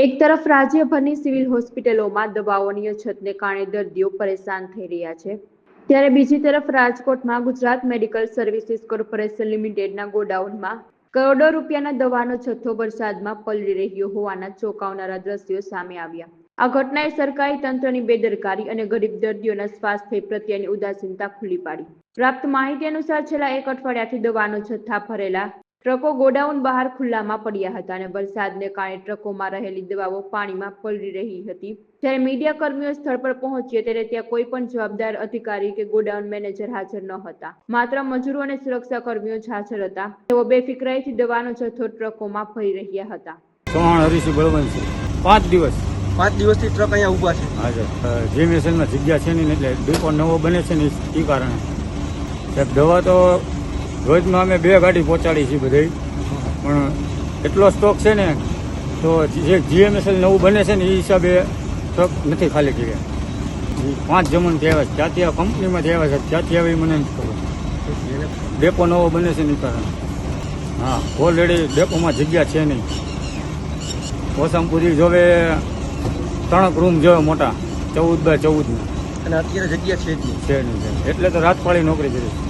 એક તરફ રાજ્યભરની સિવિલ હોસ્પિટલોમાં દવાઓની અછતને કારણે દર્દીઓ પરેશાન થઈ રહ્યા છે, ત્યારે બીજી તરફ રાજકોટમાં ગુજરાત મેડિકલ સર્વિસીસ કોર્પોરેશન લિમિટેડના ગોડાઉનમાં કરોડો રૂપિયાના દવાનો જથ્થો વરસાદમાં પલળી રહ્યો હોવાના ચોંકાવનારા દ્રશ્યો સામે આવ્યા. આ ઘટનાએ સરકારી તંત્રની બેદરકારી અને ગરીબ દર્દીઓના સ્વાસ્થ્ય પ્રત્યેની ઉદાસીનતા ખુલ્લી પાડી. પ્રાપ્ત માહિતી અનુસાર છેલ્લા એક અઠવાડિયાથી દવાનો જથ્થા ભરેલા ટ્રકો ગોડાઉન બહાર ખુલ્લામાં પડ્યા હતા અને વરસાદને કારણે ટ્રકોમાં રહેલી દવાઓ પાણીમાં પલળી રહી હતી. જ્યારે મીડિયા કર્મીઓ સ્થળ પર પહોંચ્યા ત્યારે ત્યાં કોઈ પણ જવાબદાર અધિકારી કે ગોડાઉન મેનેજર હાજર ન હતા માત્ર મજૂરો અને સુરક્ષા કર્મીઓ જ હાજર હતા. તેઓ બેફિકરાઈથી દવાનો જથ્થો ટ્રકોમાં ભરી રહ્યા હતા. ચૌહાણ હરીશી બળવંતસિંહ. પાંચ દિવસ. પાંચ દિવસથી ટ્રક અહીંયા ઊભા છે. હાજર જીએમએસએલમાં જગ્યા છે નહીં એટલે ડેપો નવો બને છે ને એ કારણે. સાહેબ દવા તો રોજમાં અમે બે ગાડી પહોંચાડી છીએ બધી પણ એટલો સ્ટોક છે ને તો જે જીએમએસએલ નવું બને છે ને એ હિસાબે સ્ટોક નથી ખાલી કર્યા પાંચ જમણથી આવ્યા છે ત્યાંથી આ કંપનીમાંથી આવ્યા છે ત્યાંથી આવે મને નથી ખબર. ડેપો નવો બને છે નહીં કારણ. હા ઓલરેડી ડેપોમાં જગ્યા છે નહીં. ઓસામપુરી જોવે ત્રણક રૂમ જોવે મોટા ચૌદ બાય ચૌદના. અને અત્યારે જગ્યા છે જ નહીં. છે નહીં એટલે તો રાતપાળી નોકરી કરી